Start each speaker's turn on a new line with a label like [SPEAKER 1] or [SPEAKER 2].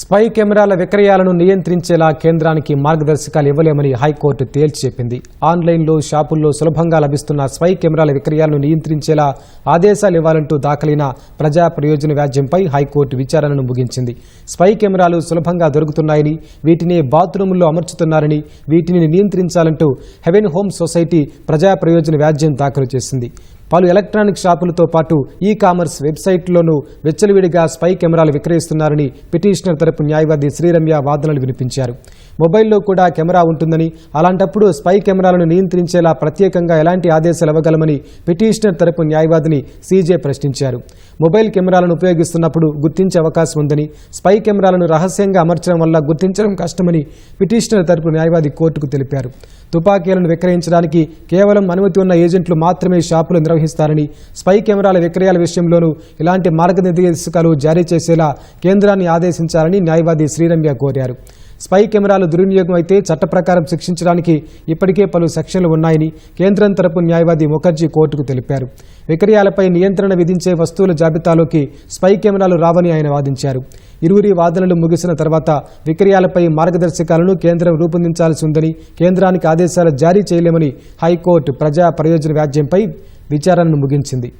[SPEAKER 1] Spy కెమెరాల విక్రయాలను నియంత్రించేలా కేంద్రానికి మార్గదర్శకాలు ఇవ్వలేమని హైకోర్టు తేల్చి చెప్పింది. ఆన్లైన్లో షాపుల్లో సులభంగా లభిస్తున్న స్పై కెమెరాల విక్రయాలను నియంత్రించేలా ఆదేశాలు ఇవ్వాలంటూ దాఖలైన ప్రజా ప్రయోజన వ్యాజ్యంపై హైకోర్టు విచారణను ముగించింది. స్పై కెమెరాలు సులభంగా దొరుకుతున్నాయని వీటిని బాత్రూముల్లో అమర్చుతున్నారని వీటిని నియంత్రించాలంటూ హెవెన్ హోమ్ సొసైటీ ప్రజా ప్రయోజన వ్యాజ్యం దాఖలు చేసింది. పలు ఎలక్ట్రానిక్ షాపులతో పాటు ఈ కామర్స్ వెబ్సైట్లోనూ వెచ్చలవిడిగా స్పై కెమెరాలు విక్రయిస్తున్నారని పిటిషనర్ తరపు న్యాయవాది శ్రీరమ్య వాదనలు వినిపించారు. మొబైల్లో కూడా కెమెరా ఉంటుందని అలాంటప్పుడు స్పై కెమెరాలను నియంత్రించేలా ప్రత్యేకంగా ఎలాంటి ఆదేశాలు ఇవ్వగలమని పిటిషనర్ తరపు న్యాయవాదిని సీజే ప్రశ్నించారు. మొబైల్ కెమెరాలను ఉపయోగిస్తున్నప్పుడు గుర్తించే అవకాశం ఉందని స్పై కెమెరాలను రహస్యంగా అమర్చడం వల్ల గుర్తించడం కష్టమని పిటిషనర్ తరపు న్యాయవాది కోర్టుకు తెలిపారు. తుపాకీలను విక్రయించడానికి కేవలం అనుమతి ఉన్న ఏజెంట్లు మాత్రమే షాపులు నిర్వహిస్తారని స్పై కెమెరాల విక్రయాల విషయంలోనూ ఇలాంటి మార్గనిర్దేశకాలు జారీ చేసేలా కేంద్రాన్ని ఆదేశించాలని న్యాయవాది శ్రీరమ్య కోరారు. స్పై కెమెరాలు దుర్వినియోగం అయితే చట్ట ప్రకారం శిక్షించడానికి ఇప్పటికే పలు సెక్షన్లు ఉన్నాయని కేంద్రం తరపు న్యాయవాది ముఖర్జీ కోర్టుకు తెలిపారు. విక్రయాలపై నియంత్రణ విధించే వస్తువుల జాబితాలోకి స్పై కెమెరాలు రావని ఆయన వాదించారు. ఇరువురి వాదనలు ముగిసిన తర్వాత విక్రయాలపై మార్గదర్శకాలను కేంద్రం రూపొందించాల్సి ఉందని కేంద్రానికి ఆదేశాలు జారీ చేయలేమని హైకోర్టు ప్రజా ప్రయోజన వ్యాజ్యంపై విచారణను ముగించింది.